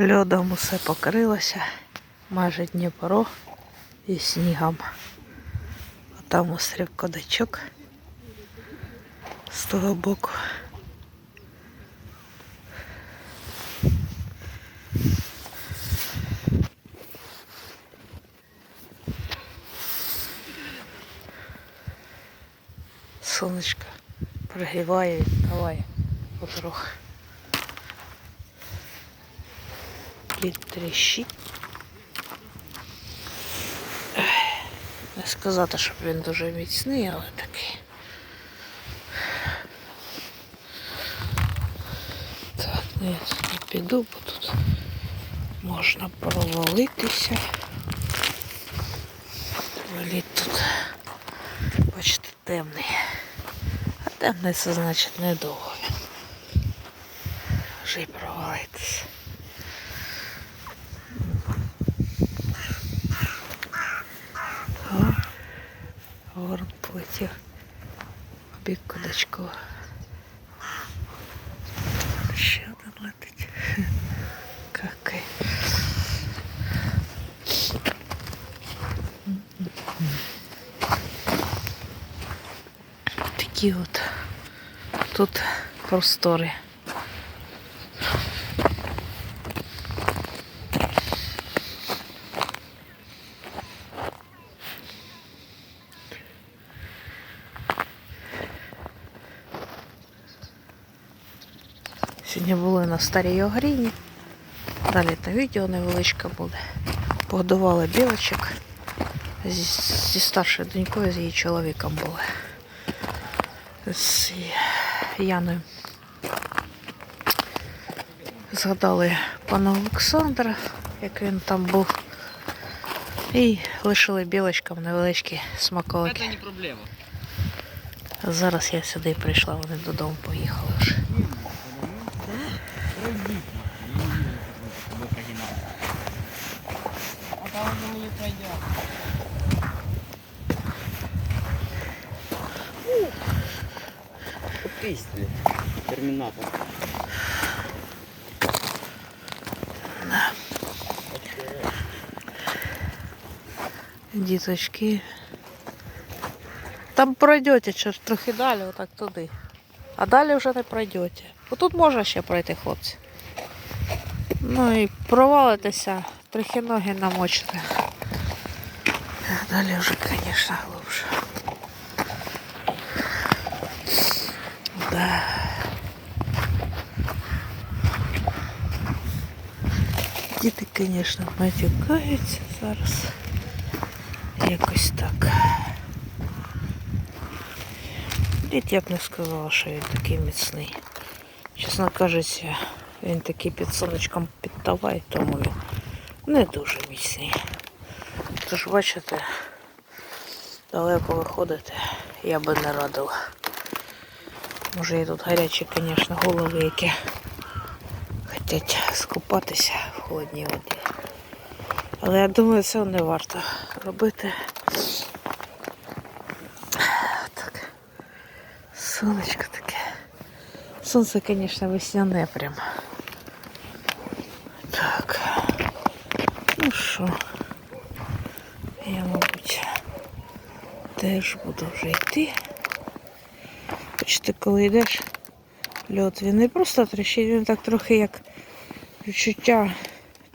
Льодом усе покрилося, майже Дніпро і снігом. А там острів Кодачок з того боку. Сонечко прогріває і давай потроху. Лід тріщить. Не сказати, щоб він дуже міцний, але такий. Так, ну я сюди піду, бо тут можна провалитися. Лід тут, бачите, темний. А темний це значить недовго він. Вже й провалитися. полетів в бік кудачку. Ще один летить. Какай. Такі от тут простори. Сьогодні були на старій огріні. Далі там відео невеличке буде. Погодували білочок. Зі, зі старшою донькою, з її чоловіком були. З Яною. Згадали пана Олександра, як він там був. І лишили білочкам невеличкі смаколики. Это не проблема. Зараз я сюди прийшла, вони додому поїхали вже. А там уже мы не пройдем. Убийстве. Терминатор. Діточки. Там пройдете через трохи далі, отак туди. А далі вже не пройдете. Отут можна ще пройти, хлопці. Ну і провалитися, трохи ноги намочите. А далі вже, звісно, глибше. Да. Діти, звісно, матюкаються зараз. Якось так. Дід я б не сказала, що він такий міцний. Чесно кажучи, він такий під сонечком підтаває, тому він не дуже міцний. Тож, бачите, далеко виходити я би не радила. Може і тут гарячі, звісно, голови, які хочуть скупатися в холодній воді. Але я думаю, це не варто робити. Так. Сонечко таке. Сонце, звісно, весняне прям. Так. Ну що, я, мабуть, теж буду вже йти. Бачите, коли йдеш, льот, він не просто тріщить, він так трохи як відчуття,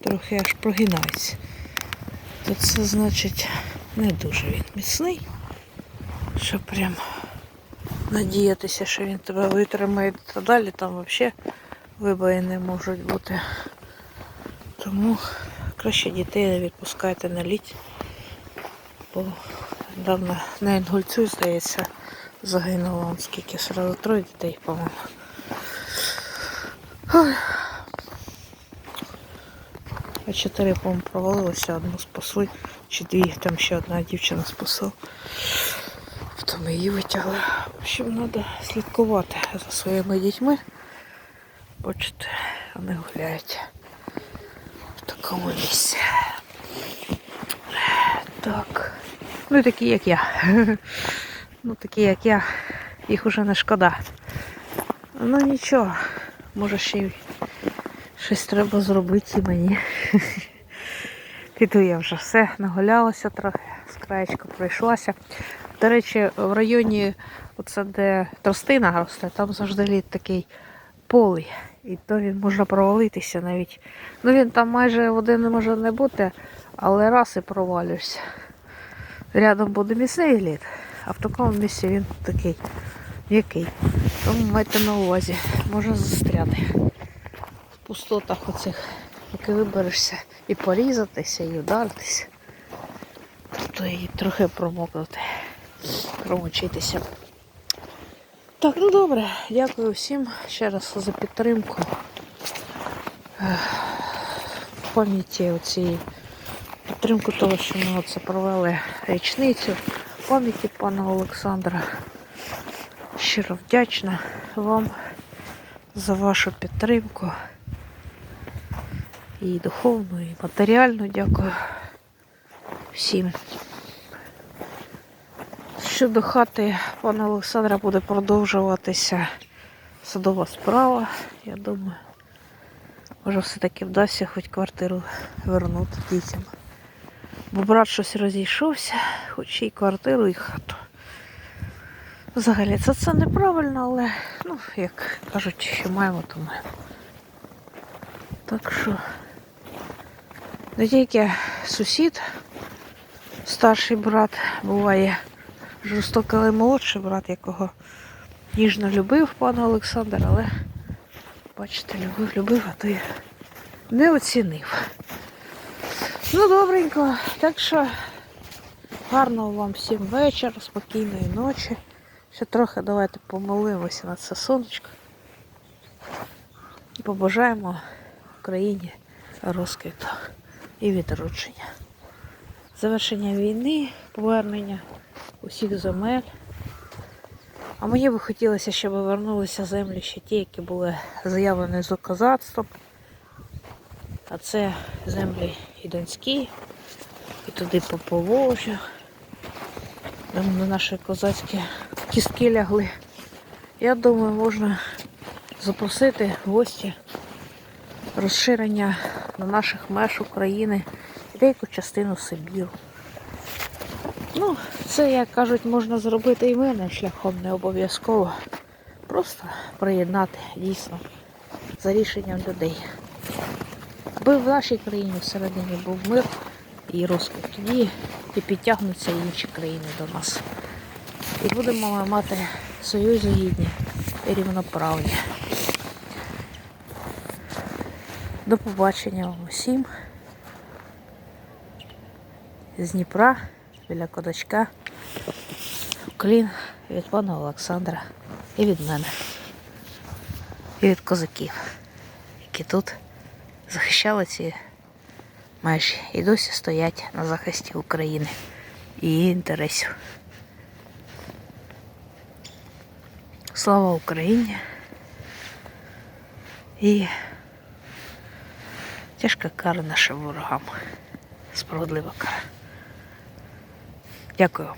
трохи аж прогинається. То це значить не дуже він міцний. Що прям надіятися, що він тебе витримає та далі там взагалі вибоїни можуть бути. Тому краще дітей не відпускайте на літ. Бо давно на Інгульцю, здається, загинуло он скільки сразу троє дітей, по-моєму. А чотири, по-моєму, провалилося, одну спасли, чи дві, там ще одна дівчина спасла. Потім її витягли. В общем, треба слідкувати за своїми дітьми. Бачите, вони гуляють в такому місці. Так. Ну і такі, як я. Ну, такі, як я, їх уже не шкода. Ну нічого, може ще й Щось треба зробити і мені. Піду я вже все, нагулялася трохи, з краєчка пройшлася. До речі, в районі, оце де тростина росте, там завжди лід такий полий. І то він може провалитися навіть. Ну він там майже води не може не бути, але раз і провалюєшся. Рядом буде міцний лід, а в такому місці він такий м'який. Тому майте на увазі, може застряти. В пустотах оцих, поки виберешся і порізатися, і ударитися, то і трохи промокнути, промочитися. Так, ну добре, дякую всім ще раз за підтримку. Пам'яті оцієї підтримку того, що ми оце провели річницю. Пам'яті пана Олександра. Щиро вдячна вам за вашу підтримку. І духовну, і матеріальну дякую всім. Щодо хати пана Олександра буде продовжуватися садова справа, я думаю. Може все-таки вдасться хоч квартиру вернути дітям. Бо брат щось розійшовся, хоч і квартиру, і хату. Взагалі це, це неправильно, але ну, як кажуть, що маємо, то маємо. Так що не тільки сусід, старший брат буває жорстокий, але молодший брат, якого ніжно любив пан Олександр, але бачите, любив, любив, а то й не оцінив. Ну, добренько. Так що гарного вам всім вечора, спокійної ночі. Ще трохи давайте помолимося на це сонечко. І побажаємо Україні розквіту і відродження. Завершення війни, повернення усіх земель. А мені би хотілося, щоб повернулися землі ще ті, які були заявлені з козацтвом. А це землі і Донські, і туди по Поволжю. Там на наші козацькі кістки лягли. Я думаю, можна запросити гості розширення на наших меж України і деяку частину Сибіру. Ну, це, як кажуть, можна зробити і мирним шляхом, не обов'язково. Просто приєднати дійсно за рішенням людей. Аби в нашій країні всередині був мир і розквіт, тоді і підтягнуться інші країни до нас. І будемо ми мати союзи гідні і рівноправні. До побачення вам усім. З Дніпра, біля кодачка. Клін від пана Олександра і від мене. І від козаків, які тут захищали ці межі і досі стоять на захисті України і її інтересів. Слава Україні! І тяжка кара нашим ворогам. Справедлива кара. Дякую.